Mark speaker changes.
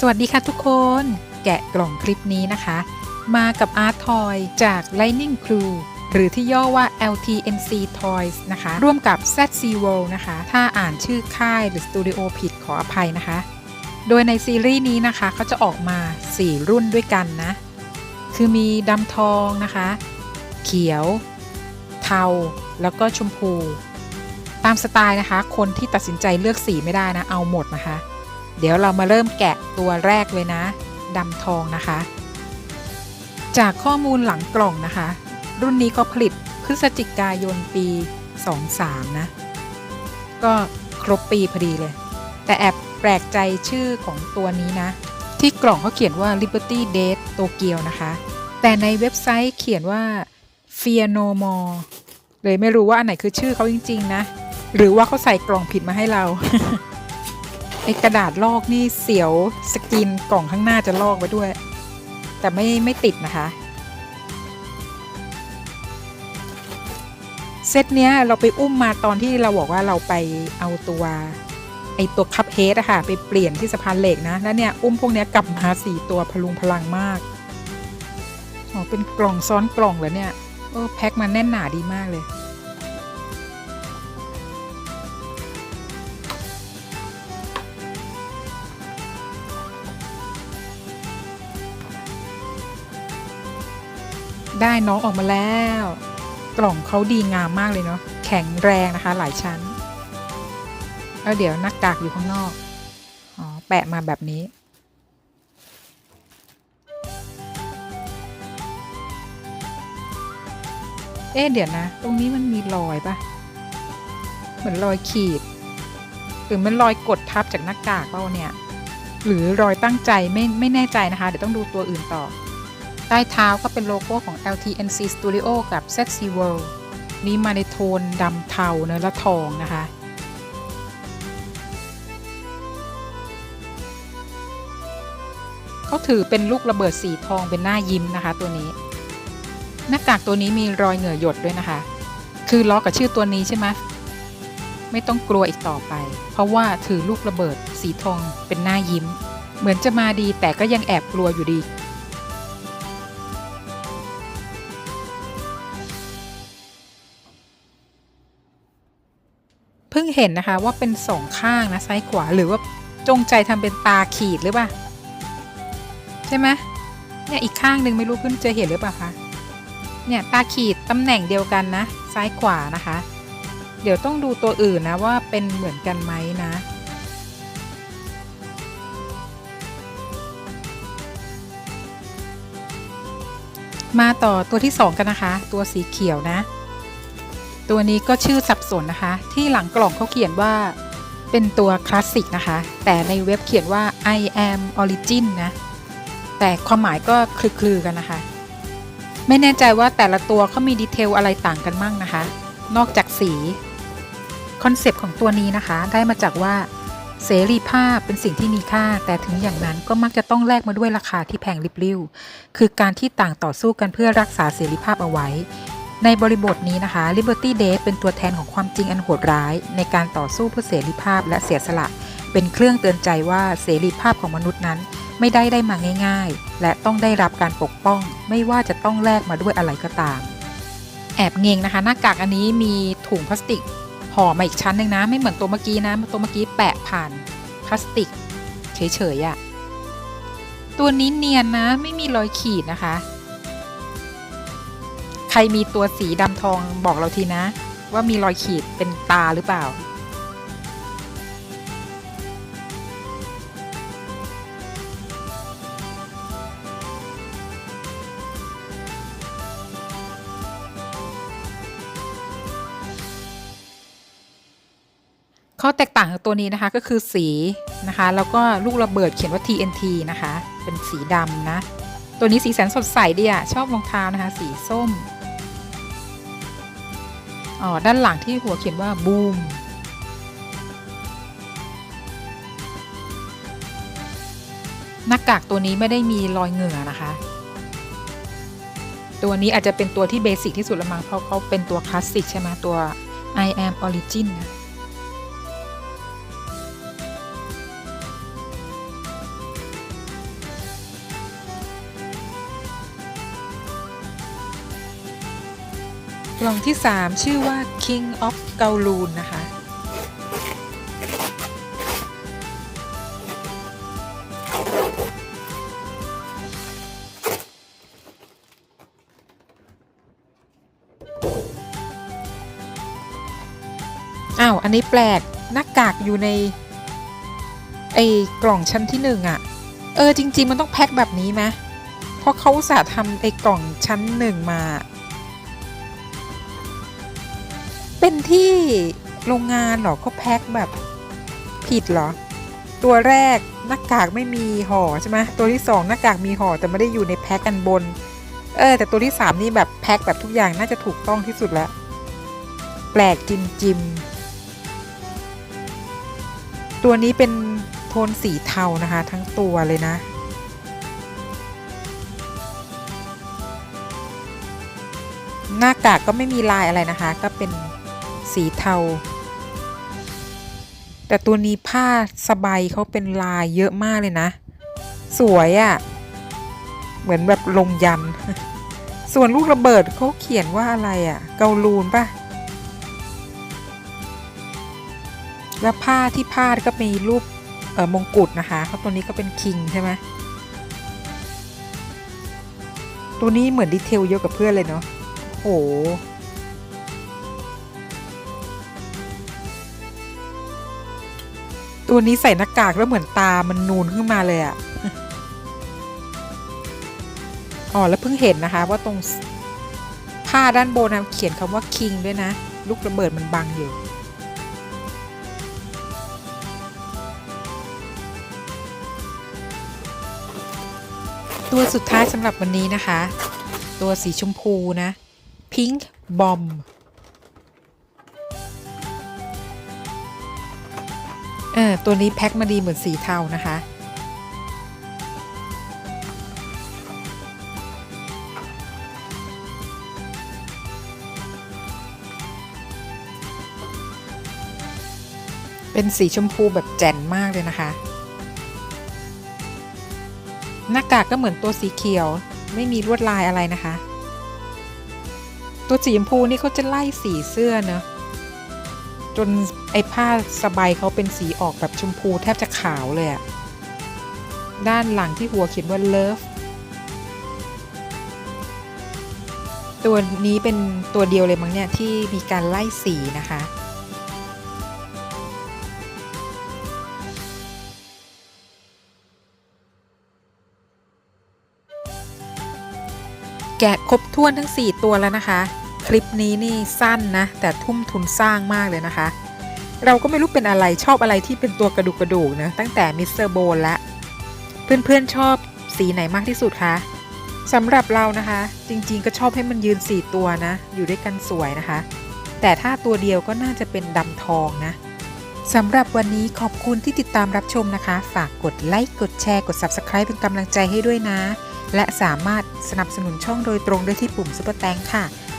Speaker 1: สวัสดีค่ะทุกคน แกะกล่องคลิปนี้นะคะ มากับ Art Toy จาก Lightning Crew หรือที่ย่อว่า LTNC Toys นะคะ ร่วมกับ ZC World นะคะ ถ้าอ่านชื่อค่ายหรือสตูดิโอผิดขออภัยนะคะ โดยในซีรีส์นี้นะคะเขาจะออกมา 4 รุ่นด้วยกันนะ คือมีดำทองนะคะ เขียว เทา แล้วก็ชมพู ตามสไตล์นะคะ คนที่ตัดสินใจเลือกสีไม่ได้นะ เอาหมดนะคะ เดี๋ยวเรามาเริ่มแกะตัวแรกเลยนะดำทองนะคะ จากข้อมูลหลังกล่องนะคะ รุ่นนี้ก็ผลิตพฤศจิกายนปี 23 นะ ก็ครบปีพอดีเลย แต่แอบแปลกใจชื่อของตัวนี้นะ ที่กล่องเขาเขียนว่า Liberty Date Tokyo นะคะ แต่ในเว็บไซต์เขียนว่า Fear No More เลยไม่รู้ว่าอันไหนคือชื่อเขาจริง ๆ นะ หรือว่าเขาใส่กล่องผิดมาให้เรา กระดาษลอกนี่เสียวสกรีนกล่องข้างหน้าจะลอกไว้ด้วย แต่ไม่ไม่ติดนะคะ เซตเนี้ยเราไปอุ้มมาตอนที่เราบอกว่าเราไปเอาตัวไอตัวคัพเฮดอะค่ะ ไปเปลี่ยนที่สะพานเหล็กนะ แล้วเนี่ย อุ้มพวกเนี้ยกลับมาสี่ตัวพลุงพลังมาก อ๋อ เป็นกล่องซ้อนกล่องเหรอเนี่ย เออแพ็คมาแน่นหนาดีมากเลย ได้น้องออกมาแล้ว กล่องเขาดีงามมากเลยเนาะแข็งแรงนะคะหลายชั้นแล้วเดี๋ยวหน้ากากอยู่ข้างนอกอ๋อแปะมาแบบนี้ เอ๊เดี๋ยวนะ ตรงนี้มันมีรอยปะเหมือนรอยขีด หรือมันรอยกดทับจากหน้ากากเปล่าเนี่ย หรือรอยตั้งใจไม่ไม่แน่ใจนะคะ เดี๋ยวต้องดูตัวอื่นต่อ ใต้เท้าก็เป็นโลโก้ของ LTNC Studio กับ ZC World นี่มาในโทนดำเทาเนื้อละทองนะคะ เขาถือเป็นลูกระเบิดสีทองเป็นหน้ายิ้มนะคะตัวนี้ หน้ากากตัวนี้มีรอยเหงื่อหยดด้วยนะคะ คือล้อกับชื่อตัวนี้ใช่ไหมไม่ต้องกลัวอีกต่อไป เพราะว่าถือลูกระเบิดสีทองเป็นหน้ายิ้ม เหมือนจะมาดีแต่ก็ยังแอบกลัวอยู่ดี เพิ่งเห็นนะคะว่าเป็นสองข้างนะซ้ายขวาหรือว่าจงใจทำเป็นตาขีดหรือเปล่าใช่ไหมเนี่ยอีกข้างหนึ่งไม่รู้เพื่อนจะเห็นหรือเปล่าคะเนี่ยตาขีดตำแหน่งเดียวกันนะ ซ้ายขวานะคะ เดี๋ยวต้องดูตัวอื่นนะว่าเป็นเหมือนกันไหมนะมาต่อตัวที่ 2 กันนะคะ ตัวสีเขียวนะ ตัวนี้ก็ชื่อสับสนนะคะ ที่หลังกล่องเขาเขียนว่าเป็นตัวคลาสสิกนะคะ แต่ในเว็บเขียนว่า I am origin นะ แต่ความหมายก็คลือๆกันนะคะ ไม่แน่ใจว่าแต่ละตัวเขามีดีเทลอะไรต่างกันมั่งนะคะ นอกจากสีคอนเซปต์ของตัวนี้นะคะ ได้มาจากว่าเสรีภาพเป็นสิ่งที่มีค่า แต่ถึงอย่างนั้นก็มักจะต้องแลกมาด้วยราคาที่แพงริบลิ่วคือการที่ต่างต่อสู้กันเพื่อรักษาเสรีภาพเอาไว้ ในบริบทนี้นะคะ Liberty Day เป็นตัวแทนของความจริงอันโหดร้าย ในการต่อสู้เพื่อเสรีภาพและเสียสละ เป็นเครื่องเตือนใจว่าเสรีภาพของมนุษย์นั้น ไม่ได้ได้มาง่าย ๆ และต้องได้รับการปกป้อง ไม่ว่าจะต้องแลกมาด้วยอะไรก็ตาม แอบเงงนะคะ หน้ากากอันนี้มีถุงพลาสติกห่อมาอีกชั้นหนึ่งนะ ไม่เหมือนตัวเมื่อกี้นะตัวเมื่อกี้แปะผ่านพลาสติกเฉยๆอะ่ะตัวนี้เนียนนะไม่มีรอยขีดนะคะ รมีตัวสีดำทองบอกเราทีนะ ว่ามีรอยขีดเป็นตาหรือเปล่า ข้อแตกต่างของตัวนี้นะคะก็คือสีนะคะ แล้วก็ลูกระเบิดเขียนว่า TNT นะคะ เป็นสีดำนะ ตัวนี้สีสันสดใสดีอะชอบรองเท้านะคะ สีส้ม อ๋อด้านหลังที่หัวเขียนว่าบูมหน้ากากตัวนี้ไม่ได้มีรอยเหงื่อนะคะ ตัวนี้อาจจะเป็นตัวที่เบสิกที่สุดละมั้งเพราะเขาเป็นตัวคลาสสิกใช่ไหมตัว I am origin นะ กล่องที่ 3 ชื่อว่า King of Kowloon นะคะ อ้าว อันนี้แปลก หน้ากากอยู่ใน ไอ้กล่องชั้นที่หนึ่งอะเออ จริง ๆ มันต้องแพ็คแบบนี้ไหมเพราะเขาอุตส่าห์ทำไอ้กล่องชั้นหนึ่งมา เป็นที่โรงงานเหรอเขาแพ็คแบบผิดเหรอ ตัวแรกหน้ากากไม่มีห่อใช่ไหมตัวที่สองหน้ากากมีห่อแต่ไม่ได้อยู่ในแพ็คกันบน เออ แต่ตัวที่สามนี่แบบแพ็คแบบทุกอย่างน่าจะถูกต้องที่สุดแล้วแปลกจิมจิมตัวนี้เป็นโทนสีเทานะคะ ทั้งตัวเลยนะหน้ากากก็ไม่มีลายอะไรนะคะ ก็เป็น สีเทา แต่ตัวนี้ผ้าสบายเขาเป็นลายเยอะมากเลยนะ สวยอะ่ะ เหมือนแบบลงยัน ส่วนลูกระเบิดเขาเขียนว่าอะไรอะ่ะ เกาลูนปะแล้วผ้าที่พาดก็มีรูปเออมงกุฎนะคะเพราะตัวนี้ก็เป็นคิงใช่ไหมตัวนี้เหมือนดีเทลเยอะกับเพื่อนเลยเนาะโห ตัวนี้ใส่หน้ากากแล้วเหมือนตามันนูนขึ้นมาเลยอะอ๋อแล้วเพิ่งเห็นนะคะ ว่าตรงผ้าด้านบนนะเขียนคำว่า King ด้วยนะ ลูกระเบิดมันบังอยู่ตัวสุดท้ายสำหรับวันนี้นะคะ ตัวสีชมพูนะ Pink Bomb ออตัวนี้แพ็คมาดีเหมือนสีเทานะคะ เป็นสีชมพูแบบแจ่นมากเลยนะคะ หน้ากากก็เหมือนตัวสีเขียว ไม่มีลวดลายอะไรนะคะ ตัวสีชมพูนี่เขาจะไล่สีเสื้อเนอะ จนไอ้ผ้าสบายเขาเป็นสีออกแบบชมพูแทบจะขาวเลยอะด้านหลังที่หัวเขียนว่า love ตัวนี้เป็นตัวเดียวเลยมั้งเนี่ยที่มีการไล่สีนะคะ แกะครบถ้วนทั้ง 4 ตัวแล้วนะคะ คลิปนี้นี่สั้นนะ แต่ทุ่มทุนสร้างมากเลยนะคะ เราก็ไม่รู้เป็นอะไรชอบอะไรที่เป็นตัวกระดูกกระดูกนะตั้งแต่มิสเตอร์โบนละเพื่อนๆชอบสีไหนมากที่สุดคะสำหรับเรานะคะ จริงๆก็ชอบให้มันยืน 4 ตัวนะ อยู่ด้วยกันสวยนะคะ แต่ถ้าตัวเดียวก็น่าจะเป็นดำทองนะสำหรับวันนี้ขอบคุณที่ติดตามรับชมนะคะ ฝากกดไลค์กดแชร์กด Subscribe เป็นกำลังใจให้ด้วยนะ และสามารถสนับสนุนช่องโดยตรงได้ที่ปุ่มซุปเปอร์แตงค่ะ